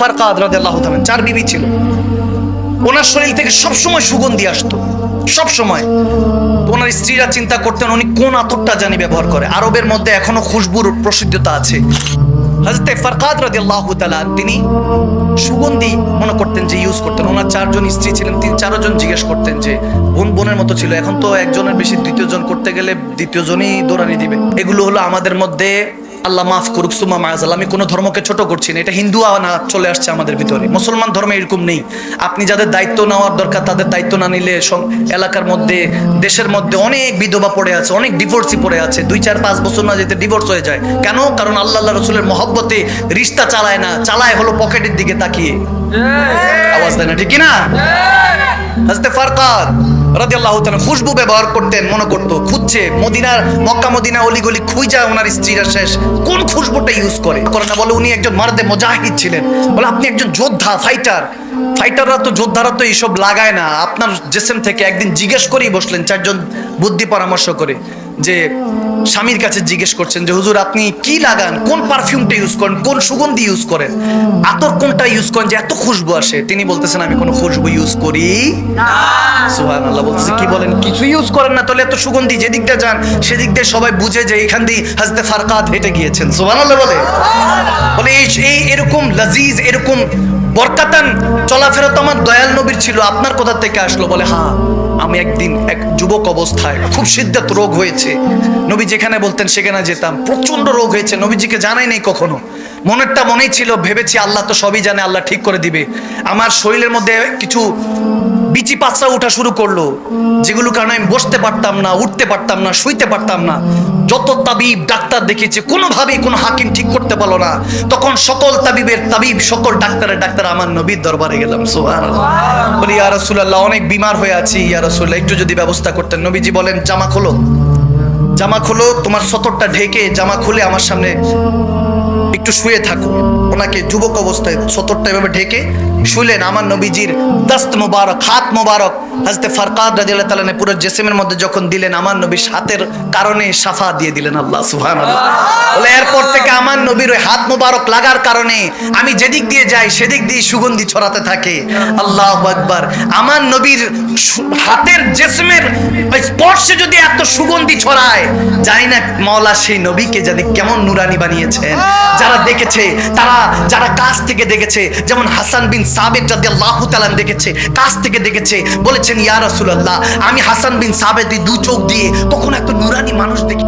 ফারকাদ রাদিয়াল্লাহু তাআলা চার বিবি ছিল। ওনার শরীর থেকে সবসময় সুগন্ধি আসতো সব সময় ওনার স্ত্রীরা চিন্তা করতেন উনি কোন আতরটা জানি ব্যবহার করে। আরবের মধ্যে এখনও খুশবুর প্রসিদ্ধতা আছে। হজরতে ফারকাদ রাদিয়াল্লাহু তাআলা তিনি সুগন্ধি মনে করতেন যে ইউজ করতেন। ওনার চারজন স্ত্রী ছিলেন, তিন চারজন জিজ্ঞেস করতেন যে, বোন বোনের মতো ছিল, এখন তো একজনের বেশি দ্বিতীয় জন করতে গেলে দ্বিতীয় জনই দৌড়ানি দিবে। এগুলো হলো আমাদের মধ্যে আল্লাহ মাফ করুক সুমা মায়াজাল আমি কোনো ধর্মকে ছোট করছি না এটা হিন্দু না চলে আসছে আমাদের ভিতরে। মুসলমান ধর্মে এরকম নেই। আপনি যাদের দায়িত্ব নেওয়ার দরকার তাদের দায়িত্ব না নিলে এলাকার মধ্যে দেশের মধ্যে অনেক বিধবা পড়ে আছে অনেক ডিভোর্সই পড়ে আছে। দুই চার পাঁচ বছর না যেতে ডিভোর্স হয়ে যায়। কেন? কারণ আল্লাহ আল্লাহ রসুলের মহব্বতে রিস্তা চালায় না চালায় হলো পকেটের দিকে তাকিয়ে। আওয়াজ দেয় না ঠিক না হাজতে ফারকাত। রাদিয়াল্লাহু আল্লাহ খুশবু ব্যবহার করতেন, মনে করতো, খুঁজছে মদিনার, মক্কা মদিনা অলিগলি ওনার স্ত্রীরা শেষ। কোন খুশবুটা ইউজ করে? করে বলে উনি একজন মারদে মজাহিদ ছিলেন। বলে, আপনি একজন যোদ্ধা ফাইটার ফাইটাররা তো, যোদ্ধারা তো এইসব লাগায় না। আপনার জেসেম থেকে একদিন জিজ্ঞেস করেই বসলেন, চারজন বুদ্ধি পরামর্শ করে। যে স্বামীর কাছে জিজ্ঞেস করছেন যে, হুজুর, আপনি কি লাগান? কোন পারফিউমটা ইউজ করেন? কোন সুগন্ধি ইউজ করেন? আতর কোনটা ইউজ করেন যে এত খুশবু আসে? তিনি বলতেছেন, আমি কোনো খুশবু ইউজ করি সুহান আল্লাহ বলতেছে, কি বলেন? কিছু ইউজ করেন না, তাহলে এত সুগন্ধি যেদিক দিয়ে যান, সেদিক দিয়ে সবাই বুঝে যে এখান দিয়ে হাজতে ফারকাত হেঁটে গিয়েছেন। সুহান আল্লাহ বলে। বলে, এই এই এরকম লাজিজ, এরকম বরকাতান চলাফেরা তো আমার দয়াল নবীর ছিল, আপনার কোথা থেকে আসলো? বলে হ্যাঁ আমি একদিন এক যুবক অবস্থায় খুব সিদ্ধাত রোগ হয়েছে। নবী যেখানে বলতেন সেখানে যেতাম। প্রচণ্ড রোগ হয়েছে। নবীজিকে জানাই নেই কখনো। মনেরটা মনেই ছিল, ভেবেছি আল্লাহ তো সবই জানে, আল্লাহ ঠিক করে দিবে। আমার শরীরের মধ্যে কিছু বিচি পাচ্ছা ওঠা শুরু করল। যেগুলো কারণে আমি বসতে পারতাম না, উঠতে পারতাম না, শুইতে পারতাম না। যত তাবিব ডাক্তার দেখিয়েছে, কোনোভাবেই কোনো হাকিম ঠিক করতে পারল না। তখন সকল তাবিবের তাবিব, সকল ডাক্তারের ডাক্তার আমার নবীর দরবারে গেলাম সোহান বলি, ইয়া রাসূলুল্লাহ, অনেক বিমার হয়ে আছি, ইয়া রাসূলুল্লাহ, একটু যদি ব্যবস্থা করতেন। নবীজি বলেন, জামা খোলো। জামা খোলো, তোমার সতরটা ঢেকে জামা খুলে আমার সামনে একটু শুয়ে থাকো ওনাকে যুবক অবস্থায় সতরটা এভাবে ঢেকে শুলেন আমার নবীজির দস্ত মোবারক, হাত মোবারক হাজতে ফারকাদ রাদিয়াল্লাহু তাআলা পুরো জেসেমের মধ্যে যখন দিলেন, আমার নবীর হাতের কারণে সাফা দিয়ে দিলেন আল্লাহ, সুবহানাল্লাহ। বলে, এরপর থেকে আমার নবীর ওই হাত মোবারক লাগার কারণে আমি যেদিক দিয়ে যাই, সেদিক দিয়ে সুগন্ধি ছড়াতে থাকে। আল্লাহু আকবার। আমার নবীর হাতের জেসমের স্পর্শে যদি এত সুগন্ধি ছড়ায় জানি না মওলা সেই নবীকে জানি কেমন নুরানি বানিয়েছেন। যারা দেখেছে, তারা যারা কাছ থেকে দেখেছে, যেমন হাসান বিন সাবেদ রাদিয়াল্লাহু তাআলা দেখেছে, কাছ থেকে দেখেছে, বলেছেন, ইয়া রাসূলুল্লাহ, আমি হাসান বিন সাবেদ দুই চোখ দিয়ে কখনো এত নুরানি মানুষ দেখি